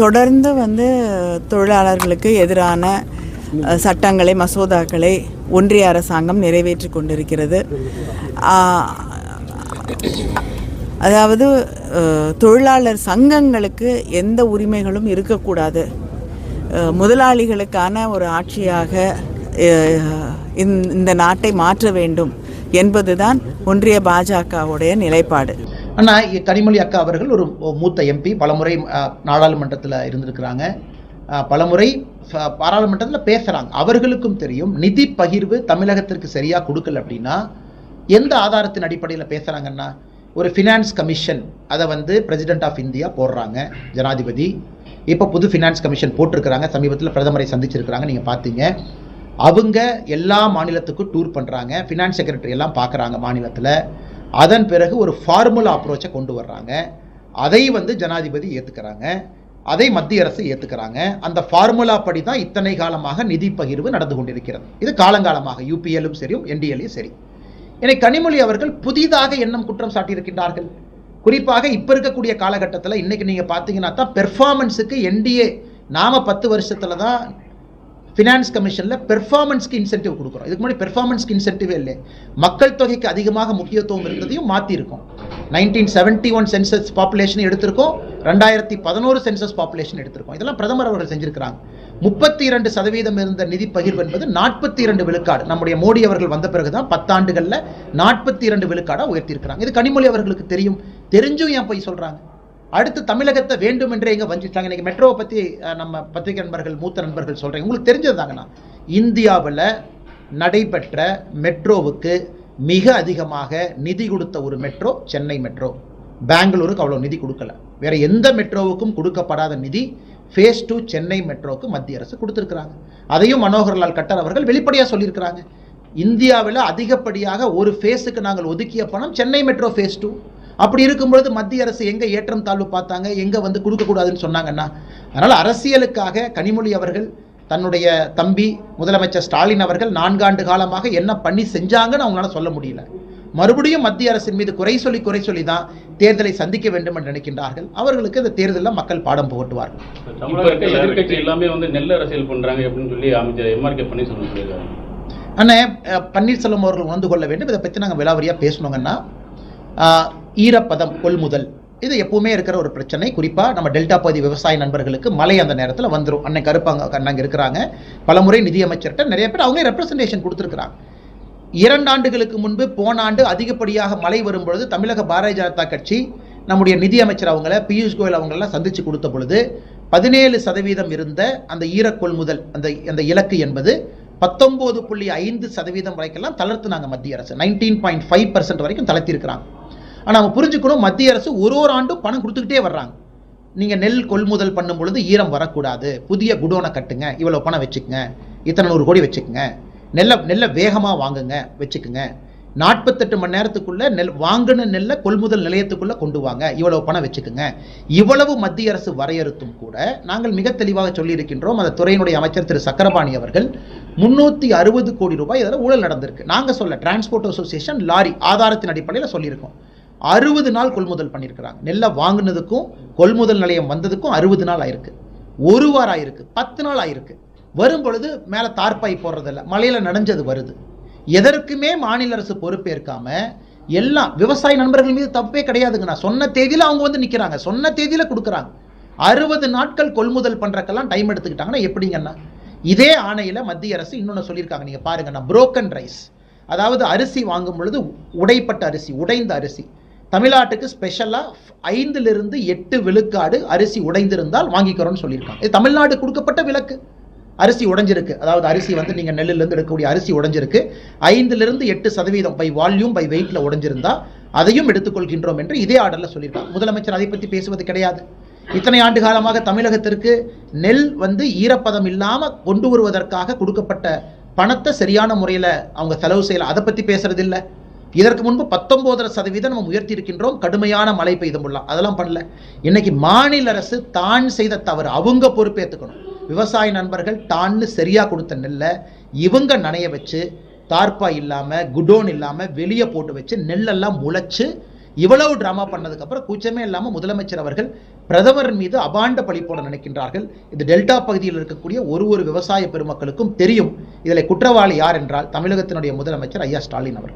தொடர்ந்து வந்து தொழிலாளர்களுக்கு எதிரான சட்டங்களை மசோதாக்களை ஒன்றிய அரசாங்கம் நிறைவேற்றி கொண்டிருக்கிறது. அதாவது தொழிலாளர் சங்கங்களுக்கு எந்த உரிமைகளும் இருக்கக்கூடாது. முதலாளிகளுக்கான ஒரு ஆட்சியாக இந்த நாட்டை மாற்ற வேண்டும் என்பதுதான் ஒன்றிய பாஜகவுடைய நிலைப்பாடு. அண்ணா கனிமொழி அக்கா அவர்கள் ஒரு மூத்த எம்பி பலமுறை நாடாளுமன்றத்தில் இருந்திருக்கிறாங்க. பலமுறை பாராளுமன்றத்தில் பேசுகிறாங்க அவர்களுக்கும் தெரியும் நிதி பகிர்வு தமிழகத்திற்கு சரியாக கொடுக்கல அப்படின்னா எந்த ஆதாரத்தின் அடிப்படையில் பேசுகிறாங்கன்னா ஒரு ஃபினான்ஸ் கமிஷன் அதை வந்து பிரசிடென்ட் ஆஃப் இந்தியா போடுறாங்க ஜனாதிபதி. இப்போ புது ஃபினான்ஸ் கமிஷன் போட்டிருக்கிறாங்க சமீபத்தில் பிரதமரை சந்திச்சிருக்கிறாங்க நீங்கள் பார்த்தீங்க அவங்க எல்லா மாநிலத்துக்கும் டூர் பண்ணுறாங்க ஃபினான்ஸ் செக்ரட்டரி எல்லாம் பார்க்குறாங்க மாநிலத்தில். அதன் பிறகு ஒரு ஃபார்முலா அப்ரோச்சை கொண்டு வர்றாங்க. அதை வந்து ஜனாதிபதி ஏற்றுக்கிறாங்க அதை மத்திய அரசு ஏற்றுக்கிறாங்க அந்த ஃபார்முலா படி தான் இத்தனை காலமாக நிதி பகிர்வு நடந்து கொண்டிருக்கிறது. இது காலங்காலமாக யூபிஎல்லும் சரி என்டிஎல்லும் சரி. எனவே கனிமொழி அவர்கள் புதிதாக எண்ணம் குற்றம் சாட்டியிருக்கின்றார்கள். குறிப்பாக இப்போ இருக்கக்கூடிய காலகட்டத்தில் இன்னைக்கு நீங்கள் பார்த்தீங்கன்னா தான் பெர்ஃபார்மன்ஸுக்கு என்டிஏ நாம பத்து வருஷத்தில் தான் ஃபினான்ஸ் கமிஷனில் பெர்ஃபார்மன்ஸ்க்கு இன்சென்டிவ் கொடுக்குறோம். இதுக்கு முன்னாடி பெர்ஃபார்மன்ஸ்க்கு இன்சென்டிவே இல்லை. மக்கள் தொகைக்கு அதிகமாக முக்கியத்துவம் இருந்ததையும் மாற்றிருக்கோம் nineteen seventy one census population எடுத்திருக்கோம். ரெண்டாயிரத்தி பதினோரு சென்சஸ் பாப்புலேஷன் எடுத்திருக்கோம். இதெல்லாம் பிரதமர் அவர்கள் செஞ்சிருக்கிறாங்க. முப்பத்தி இரண்டு சதவீதம் இருந்த நிதி பகிர்வு என்பது நாற்பத்தி இரண்டு விழுக்காடு. நம்முடைய மோடி அவர்கள் வந்த பிறகு தான் பத்தாண்டுகளில் நாற்பத்தி இரண்டு விழுக்காடாக உயர்த்தியிருக்கிறாங்க. இது கனிமொழி அவர்களுக்கு தெரியும். தெரிஞ்சும் ஏன் போய் சொல்கிறாங்க அடுத்து தமிழகத்தை வேண்டும் என்றே இங்கே வஞ்சிட்டாங்க இன்னைக்கு மெட்ரோவை பற்றி நம்ம பத்திரிகை நண்பர்கள் மூத்த நண்பர்கள் சொல்கிறேன் உங்களுக்கு தெரிஞ்சது தாங்கண்ணா இந்தியாவில் நடைபெற்ற மெட்ரோவுக்கு மிக அதிகமாக நிதி கொடுத்த ஒரு மெட்ரோ சென்னை மெட்ரோ. பெங்களூருக்கு அவ்வளோ நிதி கொடுக்கல. வேற எந்த மெட்ரோவுக்கும் கொடுக்கப்படாத நிதி ஃபேஸ் டூ சென்னை மெட்ரோவுக்கு மத்திய அரசு கொடுத்துருக்குறாங்க. அதையும் மனோகர்லால் கட்டர் அவர்கள் வெளிப்படையாக சொல்லியிருக்கிறாங்க. இந்தியாவில் அதிகப்படியாக ஒரு ஃபேஸுக்கு நாங்கள் ஒதுக்கிய பணம் சென்னை மெட்ரோ ஃபேஸ் டூ அப்படி இருக்கும்பொழுது மத்திய அரசு எங்கே ஏற்றம் தாழ்வு பார்த்தாங்க? எங்கே வந்து கொடுக்கக்கூடாதுன்னு சொன்னாங்கன்னா அதனால் அரசியலுக்காக கனிமொழி அவர்கள் தன்னுடைய தம்பி முதலமைச்சர் ஸ்டாலின் அவர்கள் நான்காண்டு காலமாக என்ன பண்ணி செஞ்சாங்கன்னு அவங்களால சொல்ல முடியல. மறுபடியும் மத்திய அரசின் மீது குறை சொல்லி குறை சொல்லி தான் தேர்தலை சந்திக்க வேண்டும் என்று நினைக்கின்றார்கள். அவர்களுக்கு இந்த தேர்தலில் மக்கள் பாடம் புகட்டுவார்கள். தமிழகத்தில் எதிர்க்கட்சி எல்லாமே வந்து நெல் அரசியல் பண்றாங்க அப்படின்னு சொல்லி அமைச்சர் எம்ஆர்கே பன்னீர்செல்வம் சொல்லியிருக்காங்க அண்ணே பன்னீர்செல்வம் அவர்கள் உணர்ந்து கொள்ள வேண்டும். இதை பற்றி நாங்கள் விலாவரியாக பேசணுங்கன்னா ஈரப்பதம் கொள்முதல். இது எப்பவுமே இருக்கிற ஒரு பிரச்சனை. குறிப்பாக நம்ம டெல்டா பகுதி விவசாய நண்பர்களுக்கு மழை அந்த நேரத்தில் வந்துடும் அன்னைக்கு கருப்பாங்க அண்ணங்க இருக்கிறாங்க. பலமுறை நிதியமைச்சர்கிட்ட நிறைய பேர் அவங்களே ரெப்ரசன்டேஷன் கொடுத்துருக்குறாங்க. இரண்டு ஆண்டுகளுக்கு முன்பு போன ஆண்டு அதிகப்படியாக மழை வரும்பொழுது தமிழக பாரதிய ஜனதா கட்சி நம்முடைய நிதியமைச்சர் அவங்கள பியூஷ் கோயல் அவங்களெல்லாம் சந்தித்து கொடுத்த பொழுது பதினேழு சதவீதம் இருந்த அந்த ஈரக் கொள்முதல் அந்த அந்த இலக்கு என்பது பத்தொம்போது புள்ளி ஐந்து சதவீதம் வரைக்கெல்லாம் தளர்த்துனாங்க மத்திய அரசு. நைன்டீன் பாயிண்ட் ஃபைவ் பர்சன்ட் வரைக்கும் தளர்த்திருக்கிறாங்க ஆனால் அவங்க புரிஞ்சுக்கணும் மத்திய அரசு ஒரு ஒரு ஆண்டும் பணம் கொடுத்துக்கிட்டே வர்றாங்க. நீங்கள் நெல் கொள்முதல் பண்ணும் பொழுது ஈரம் வரக்கூடாது. புதிய குடோனை கட்டுங்க இவ்வளோ பணம் வச்சுக்கங்க இத்தனை நூறு கோடி வச்சுக்கோங்க நெல்லை நெல்லை வேகமாக வாங்குங்க வச்சுக்குங்க. நாற்பத்தெட்டு மணி நேரத்துக்குள்ள நெல் வாங்கின நெல்லை கொள்முதல் நிலையத்துக்குள்ளே கொண்டு வாங்க இவ்வளவு பணம் வச்சுக்குங்க. இவ்வளவு மத்திய அரசு வரையறுத்தும் கூட நாங்கள் மிக தெளிவாக சொல்லியிருக்கின்றோம் அந்த துறையினுடைய அமைச்சர் திரு சக்கரபாணி அவர்கள் முன்னூற்றி அறுபது கோடி ரூபாய் இதில் ஊழல் நடந்திருக்கு. நாங்கள் சொல்ல டிரான்ஸ்போர்ட் அசோசியேஷன் லாரி ஆதாரத்தின் அடிப்படையில் சொல்லியிருக்கோம். அறுபது நாள் கொள்முதல் பண்ணியிருக்கிறாங்க நெல்லை வாங்கினதுக்கும் கொள்முதல் நிலையம் வந்ததுக்கும் அறுபது நாள் ஆயிருக்கு. ஒரு வாரம் ஆயிருக்கு. பத்து நாள் ஆயிருக்கு. வரும் பொழுது மேலே தார்ப்பாய் போடுறதில்ல. மழையில் நனைஞ்சது வருது. எதற்குமே மாநில அரசு பொறுப்பேற்காம எல்லாம் விவசாய நண்பர்கள் மீது தப்பே கிடையாதுங்க நான் சொன்ன தேதியில் அவங்க வந்து நிற்கிறாங்க சொன்ன தேதியில் கொடுக்குறாங்க. அறுபது நாட்கள் கொள்முதல் பண்ணுறக்கெல்லாம் டைம் எடுத்துக்கிட்டாங்கன்னா எப்படிங்கண்ணா? இதே ஆணையில் மத்திய அரசு இன்னொன்று சொல்லியிருக்காங்க. நீங்கள் பாருங்கண்ணா புரோக்கன் ரைஸ் அதாவது அரிசி வாங்கும் பொழுது உடைப்பட்ட அரிசி உடைந்த அரிசி. தமிழ்நாட்டுக்கு ஸ்பெஷலாக ஐந்திலிருந்து எட்டு விழுக்காடு அரிசி உடைந்திருந்தால் வாங்கிக்கிறோம்னு சொல்லியிருக்காங்க. இது தமிழ்நாடு கொடுக்கப்பட்ட விலக்கு அரிசி உடைஞ்சிருக்கு. அதாவது அரிசி வந்து நீங்கள் நெல்லிலிருந்து எடுக்கக்கூடிய அரிசி உடைஞ்சிருக்கு. ஐந்திலிருந்து எட்டு சதவீதம் பை வால்யூம் பை வெயிட்டில் உடைஞ்சிருந்தா அதையும் எடுத்துக்கொள்கின்றோம் என்று இதே ஆர்டரில் சொல்லியிருக்காங்க. முதலமைச்சர் அதை பற்றி பேசுவது கிடையாது. இத்தனை ஆண்டு காலமாக தமிழகத்திற்கு நெல் வந்து ஈரப்பதம் இல்லாமல் கொண்டு வருவதற்காக கொடுக்கப்பட்ட பணத்தை சரியான முறையில் அவங்க செலவு செய்யல. அதை பற்றி பேசுறது இதற்கு முன்பு பத்தொன்பதரை சதவீதம் நம்ம உயர்த்தி இருக்கின்றோம் கடுமையான மழை பெய்துமுள்ளலாம் அதெல்லாம் பண்ணல. இன்னைக்கு மாநில அரசு தான் செய்த தவறு. அவங்க பொறுப்பேற்றுக்கணும் விவசாய நண்பர்கள் தான்னு சரியாக கொடுத்த நெல்லை இவங்க நனைய வச்சு தார்ப்பா இல்லாமல் குடோன் இல்லாமல் வெளியே போட்டு வச்சு நெல்லெல்லாம் முளைச்சு இவ்வளவு ட்ராமா பண்ணதுக்கப்புறம் கூச்சமே இல்லாமல் முதலமைச்சர் அவர்கள் பிரதமர் மீது அபாண்ட பழி போட நினைக்கின்றார்கள். இது டெல்டா பகுதியில் இருக்கக்கூடிய ஒரு ஒரு விவசாய பெருமக்களுக்கும் தெரியும். இதில் குற்றவாளி யார் என்றால் தமிழகத்தினுடைய முதலமைச்சர் ஐயா ஸ்டாலின் அவர்